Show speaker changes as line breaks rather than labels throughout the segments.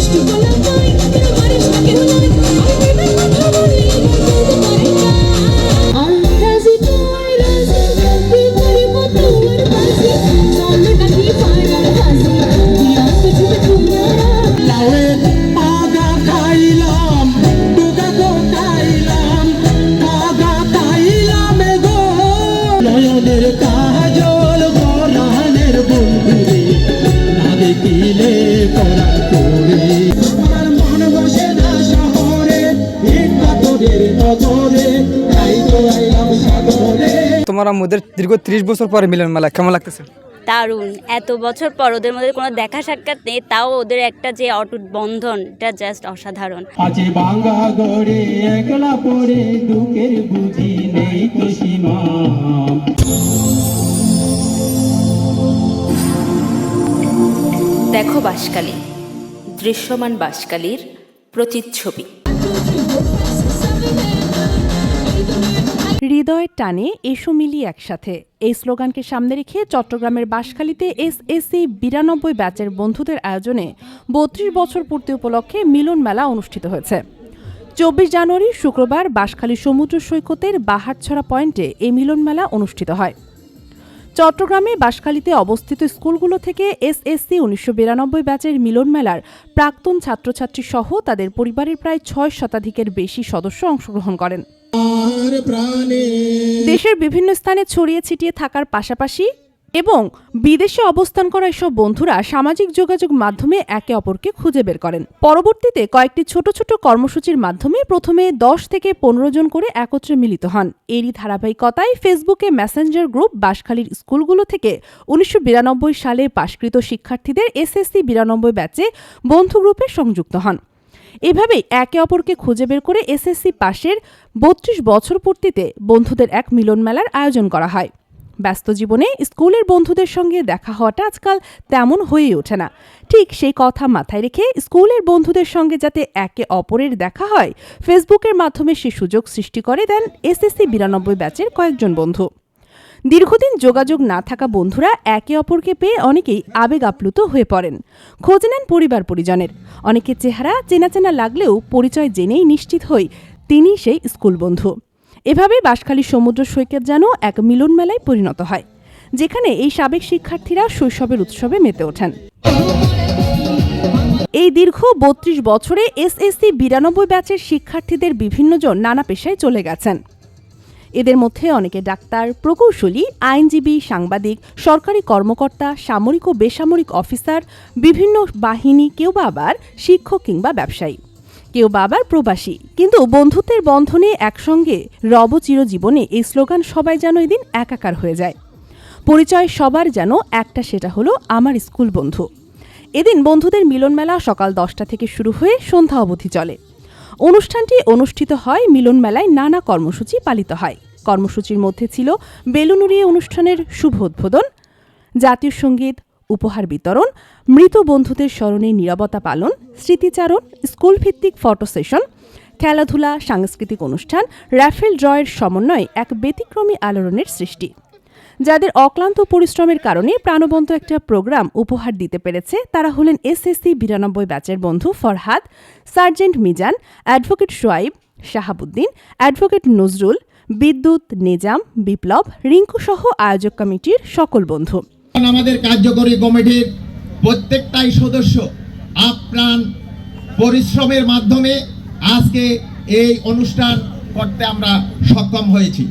দুষ্টু বলা তোমার
আমাদের দীর্ঘ ত্রিশ বছর পরে মিলন মেলা কেমন লাগতেছে?
দারুণ। এত বছর পর ওদের মধ্যে কোনো দেখা সাক্ষাৎ নেই তাও ওদের একটা যে অটুট বন্ধন এটা জাস্ট অসাধারণ।
আছে বাঙ্গা গড়ে একলা পড়ে দুঃখের বুঝি নেই তো সীমা।
দেখো বাসকালী দৃশ্যমান বাসকালীর প্রতিচ্ছবি।
হৃদয়ের টানে এসো মিলি একসাথে। এই স্লোগানকে সামনে রেখে চট্টগ্রামের বাঁশখালীতে এসএসসি বিরানব্বই ব্যাচের বন্ধুদের আয়োজনে বত্রিশ বছর পূর্তি উপলক্ষে মিলন মেলা অনুষ্ঠিত হয়েছে। চব্বিশ জানুয়ারি, শুক্রবার বাঁশখালী সমুদ্র সৈকতের বাহারছড়া পয়েন্টে এই মিলন মেলা অনুষ্ঠিত হয়। চট্টগ্রামে বাঁশখালীতে অবস্থিত স্কুলগুলো থেকে এস এসএসসি উনিশশো বিরানব্বই ব্যাচের মিলন মেলার প্রাক্তন ছাত্রছাত্রী সহ তাদের পরিবারের প্রায় ছয় শতাধিকের বেশি সদস্য অংশগ্রহণ করেন। দেশের বিভিন্ন স্থানে ছড়িয়ে ছিটিয়ে থাকার পাশাপাশি এবং বিদেশে অবস্থান করা এসব বন্ধুরা সামাজিক যোগাযোগ মাধ্যমে একে অপরকে খুঁজে বের করেন। পরবর্তীতে কয়েকটি ছোট ছোট কর্মসূচির মাধ্যমে প্রথমে দশ থেকে পনেরো জন করে একত্রে মিলিত হন। এরই ধারাবাহিকতায় ফেসবুকে মেসেঞ্জার গ্রুপ বাঁশখালীর স্কুলগুলো থেকে উনিশশো বিরানব্বই সালে পাশকৃত শিক্ষার্থীদের এসএসসি বিরানব্বই ব্যাচে বন্ধু গ্রুপে সংযুক্ত হন। এভাবেই একে অপরকে খুঁজে বের করে এসএসসি পাশের বত্রিশ বছর পূর্তিতে বন্ধুদের এক মিলন মেলার আয়োজন করা হয়। ব্যস্ত জীবনে স্কুলের বন্ধুদের সঙ্গে দেখা হওয়াটা আজকাল তেমন হয়েই ওঠে না। ঠিক সেই কথা মাথায় রেখে স্কুলের বন্ধুদের সঙ্গে যাতে একে অপরের দেখা হয়, ফেসবুকের মাধ্যমে সে সুযোগ সৃষ্টি করে দেন এসএসসি বিরানব্বই ব্যাচের কয়েকজন বন্ধু। দীর্ঘদিন যোগাযোগ না থাকা বন্ধুরা একে অপরকে পেয়ে অনেকেই আবেগ আপ্লুত হয়ে পড়েন। খোঁজ নেন পরিবার পরিজনের। অনেকের চেহারা চেনা চেনা লাগলেও পরিচয় জেনেই নিশ্চিত হই তিনি সেই স্কুল বন্ধু। এভাবে বাঁশখালী সমুদ্র সৈকত যেন এক মিলন মেলায় পরিণত হয়, যেখানে এই সাবেক শিক্ষার্থীরা শৈশবের উৎসবে মেতে ওঠেন। এই দীর্ঘ বত্রিশ বছরে এসএসসি বিরানব্বই ব্যাচের শিক্ষার্থীদের বিভিন্নজন নানা পেশায় চলে গেছেন। এদের মধ্যে অনেকে ডাক্তার, প্রকৌশলী, আইনজীবী, সাংবাদিক, সরকারি কর্মকর্তা, সামরিক ও বেসামরিক অফিসার, বিভিন্ন বাহিনী, কেউ বা আবার শিক্ষক কিংবা ব্যবসায়ী। কেউ বা আবার প্রবাসী। কিন্তু বন্ধুত্বের বন্ধনে একসঙ্গে রব চিরজীবনে এই স্লোগান সবাই যেন এদিন একাকার হয়ে যায়। পরিচয় সবার যেন একটা, সেটা হলো আমার স্কুল বন্ধু। এদিন বন্ধুদের মিলন মেলা সকাল দশটা থেকে শুরু হয়ে সন্ধ্যা অবধি চলে। অনুষ্ঠানটি অনুষ্ঠিত হয় মিলন মেলায় নানা কর্মসূচি পালিত হয়। কর্মসূচির মধ্যে ছিল বেলুন উড়িয়ে অনুষ্ঠানের শুভ উদ্বোধন, জাতীয় সংগীত, উপহার বিতরণ, মৃত বন্ধুদের স্মরণে নিরবতা পালন, স্মৃতিচারণ স্কুল ভিত্তিক ফটো সেশন, খেলাধুলা, সাংস্কৃতিক অনুষ্ঠান, র্যাফেল ড্রয়ের সমন্বয়ে এক ব্যতিক্রমী আলোড়নের সৃষ্টি। যাদের অক্লান্ত পরিশ্রমের কারণে প্রাণবন্ত একটা প্রোগ্রাম উপহার দিতে পেরেছে, তারা হলেন এসএসসি বিরানব্বই ব্যাচের বন্ধু Farhad, sergeant Mizan, advocate Shoaib Shahabuddin, advocate Nazrul, Bidyut, Nizam, Biplob, Rinku সহ আয়োজক কমিটির সকল বন্ধু।
আমাদের কার্যকরী কমিটির প্রত্যেকটাই সদস্য আপ্রাণ পরিশ্রমের মাধ্যমে আজকে এই অনুষ্ঠান করতে আমরা সক্ষম হয়েছি।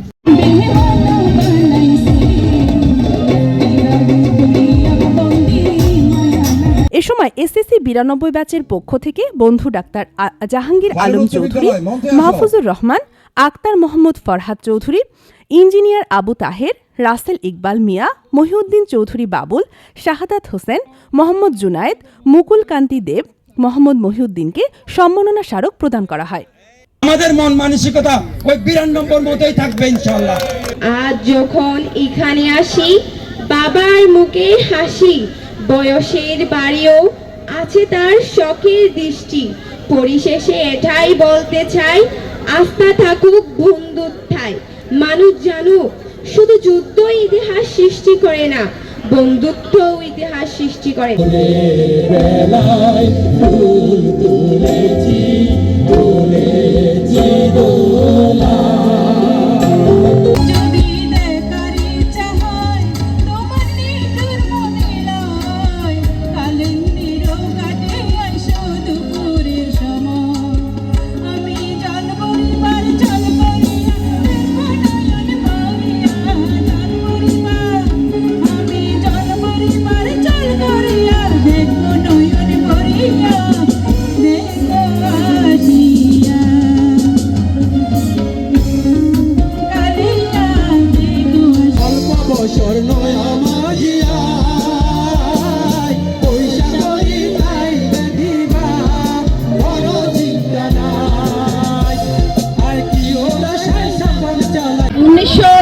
সময় এসএসসি বিরানব্বই ব্যাচের পক্ষ থেকে বন্ধু ডাক্তার জাহাঙ্গীর আলম চৌধুরী মাহফুজুর রহমান আক্তার মোহাম্মদ ফরহাদ চৌধুরী ইঞ্জিনিয়ার আবু তাহের রাসেল ইকবাল মিয়া মহিউদ্দিন চৌধুরী বাবুল শাহাদাত হোসেন মোহাম্মদ জুনায়েদ মুকুল কান্তি দেব মোহাম্মদ মহিউদ্দিনকে সম্মাননা স্মারক প্রদান করা হয়।
আমাদের মন মানসিকতা ওই বিরানব্বই মতোই থাকবে ইনশাল্লাহ
আজ যখন এখানে আসি বাবার মুখে হাসি বয়সের বাড়িও আছে তার শখের দৃষ্টি। পরিশেষে এটাই বলতে চাই, আস্থা থাকুক বন্ধুত্বায় মানুষ জানুক, শুধু যুদ্ধ ইতিহাস সৃষ্টি করে না বন্ধুত্ব ইতিহাস সৃষ্টি করে।
বেলায়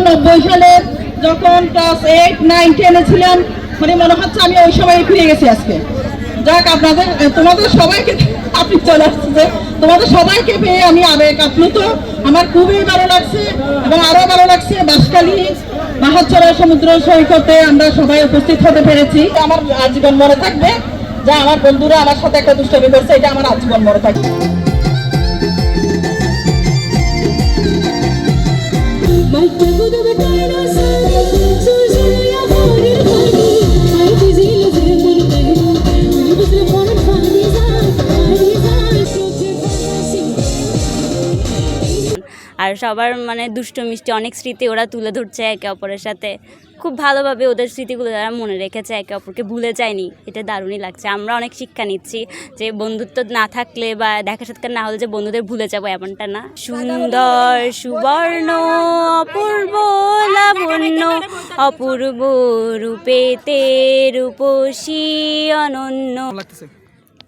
নব্বই সালে যখন ক্লাস এইট নাইন টেনে ছিলাম মানে মনে হচ্ছে আমি ওই সময় ফিরে গেছি আজকে। যাক, আপনাদের তোমাদের সবাইকে আপনি চলে আসছে তোমাদের সবাইকে পেয়ে আমি আবেগ আপ্লুত। আমার খুবই ভালো লাগছে এবং আরও ভালো লাগছে বাসকালী বাহাচরা সমুদ্র সৈকতে আমরা সবাই উপস্থিত হতে পেরেছি। আমার আজীবন মনে থাকবে। যা আমার বন্ধুরা আমার সাথে একটা দুষ্টমি করছে, এটা আমার আজীবন মনে থাকবে।
আর সবার মানে দুষ্ট মিষ্টি অনেক স্মৃতি ওরা তুলে ধরছে একে অপরের সাথে। খুব ভালোভাবে ওদের স্মৃতিগুলো তারা মনে রেখেছে, একে অপরকে ভুলে যায়নি। এটা দারুণই লাগছে। আমরা অনেক শিক্ষা নিচ্ছি যে বন্ধুত্ব না থাকলে বা দেখা সাক্ষাৎ না হলে যে বন্ধুদের ভুলে যাব এমনটা না। সুন্দর, সুবর্ণ, অপূর্ব, লাবণ্য, অপূর্ব রূপেতে রূপসী, অনন্য।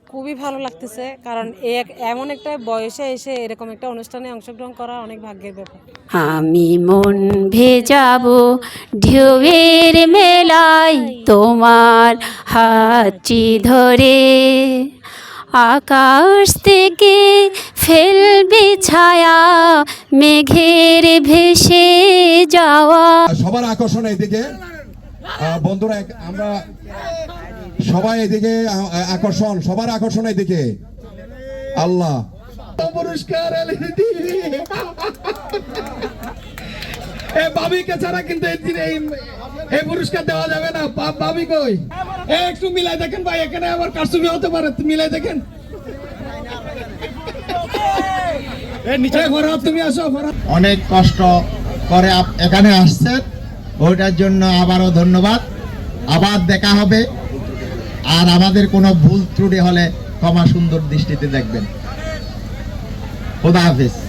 খুবই ভালো লাগতেছে কারণ এ এক- এমন একটা বয়সে এসে এরকম একটা অনুষ্ঠানে অংশগ্রহণ করা অনেক ভাগ্যের ব্যাপার।
আমি মন ভেজাবো ঢেউয়ের মেলায় তোমার হাতটি ধরে। আকাশ থেকে ফেলবে ছায়া মেঘের ভেসে যাওয়া।
সবার আকর্ষণ এইদিকে। আহ, বন্ধুরা আমরা সবাই এদিকে আকর্ষণ সবার আকর্ষণ এইদিকে আল্লাহ। পুরস্কার এ বাবিকে ছাড়া কিন্তু এই পুরস্কার দেওয়া যাবে না। বা- বাবি কই? এ একটু মিলাই দেখেন ভাই এখানে আবার কারসুমি হতে পারে। মিলাই দেখেন। তুমি আসো অনেক কষ্ট করে আপ- এখানে আসছেন। ওইটার জন্য আবারও ধন্যবাদ। আবার দেখা হবে। আর আমাদের কোনো ভুল ত্রুটি হলে ক্ষমা সুন্দর দৃষ্টিতে দেখবেন। খোদা হাফিজ।